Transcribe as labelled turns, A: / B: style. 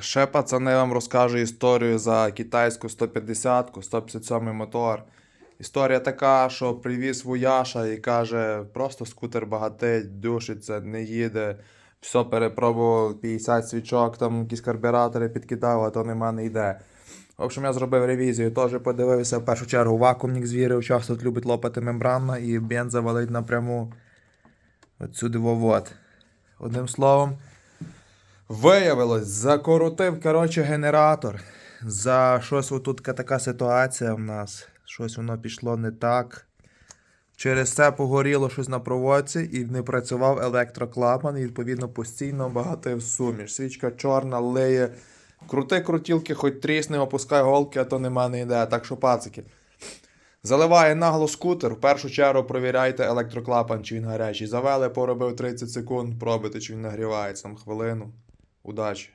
A: Ще пацани вам розкажу історію за китайську 150-ку, 157 мотор. Історія така, що привіз вояша і каже, просто скутер багатить, душиться, не їде. Все перепробував 50 свічок, там якісь карбюратори підкидав, а то нема не йде. В общем, я зробив ревізію, теж подивився. В першу чергу вакуумник звірив, часто тут любить лопати мембранна і бенза валить напряму. Отсюди вовод. Одним словом, Виявилось, закоротив, коротше, генератор. За щось отут така ситуація в нас. Щось воно пішло не так. Через це погоріло щось на проводці і не працював електроклапан, і відповідно постійно багатив суміш. Свічка чорна, лиє. Крути крутілки, хоч трісни, опускай голки, а то нема не йде. Так що пацики. Заливає нагло скутер. В першу чергу провіряйте електроклапан, чи він гарячий. Завели, поробив 30 секунд, пробити, чи він нагрівається там хвилину. Удачі!